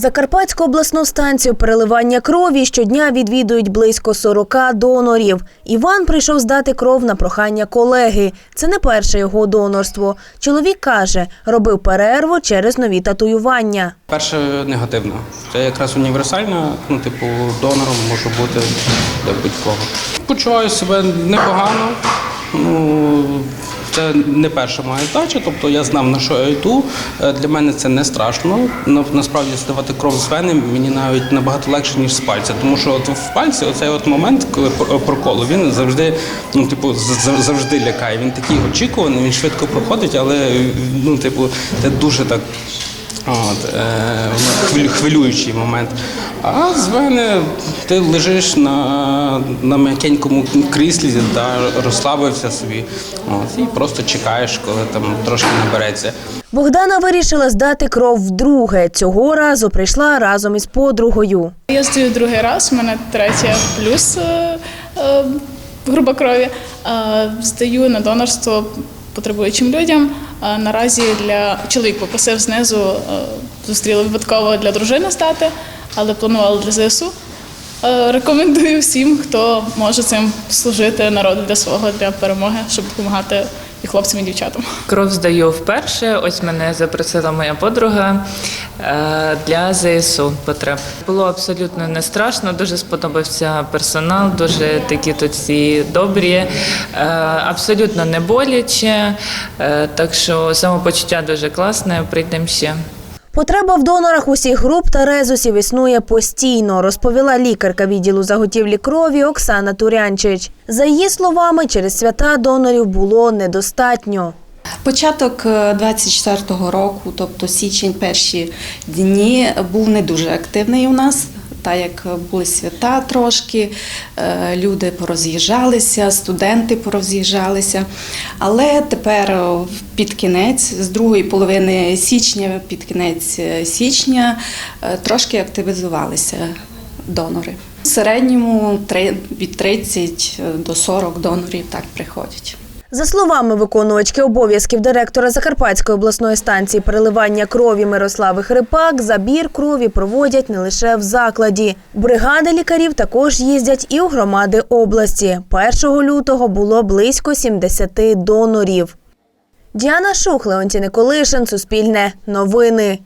Закарпатську обласну станцію переливання крові щодня відвідують близько 40 донорів. Іван прийшов здати кров на прохання колеги. Це не перше його донорство. Чоловік каже, робив перерву через нові татуювання. Перше негативно. Це якраз універсально, ну, типу, донором може бути для будь-кого. Почуваю себе непогано. Ну, це не перша моя дача, тобто я знав, на що я йду. Е, Для мене це не страшно. На- Насправді здавати кров з вени мені навіть набагато легше, ніж з пальця. Тому що от в пальці оцей от момент, коли пр- проколу, він завжди, ну, типу, завжди лякає. Він такий очікуваний, він швидко проходить, але ну, типу, це дуже так От, е, хвилюючий момент. А з мене ти лежиш на, на м'якенькому кріслі, да, розслабився собі. От, і просто чекаєш, коли там трошки набереться. Богдана вирішила здати кров вдруге. Цього разу прийшла разом із подругою. Я здаю другий раз, у мене третя плюс е, е, група крові. Е, здаю на донорство потребуючим людям. Наразі для чоловік попросив знизу, е, зустріли випадково для дружини стати, але планували для ЗСУ. Е, Рекомендую всім, хто може цим служити народу для свого для перемоги, щоб допомагати і хлопцям, і дівчатам. Кров здаю вперше. Ось мене запросила моя подруга для ЗСУ потреб. Було абсолютно не страшно. Дуже сподобався персонал, дуже такі тут всі добрі, е, абсолютно не боляче. Е, Так що самопочуття дуже класне. Прийдемо ще. Потреба в донорах усіх груп та резусів існує постійно, розповіла лікарка відділу заготівлі крові Оксана Турянчич. За її словами, через свята донорів було недостатньо. Початок е, 24-го року, тобто січень, перші дні, був не дуже активний у нас. Так як були свята трошки, е, люди пороз'їжджалися, студенти пороз'їжджалися. Але тепер е, під кінець, з другої половини січня, під кінець е, січня, е, трошки активізувалися донори. В середньому від 30 до 40 донорів так приходять. За словами виконувачки обов'язків директора Закарпатської обласної станції переливання крові Мирослави Хрипак, забір крові проводять не лише в закладі. Бригади лікарів також їздять і у громади області. 1 лютого було близько 70 донорів. Діана Шух, Леонтій Николишин, Суспільне, Новини.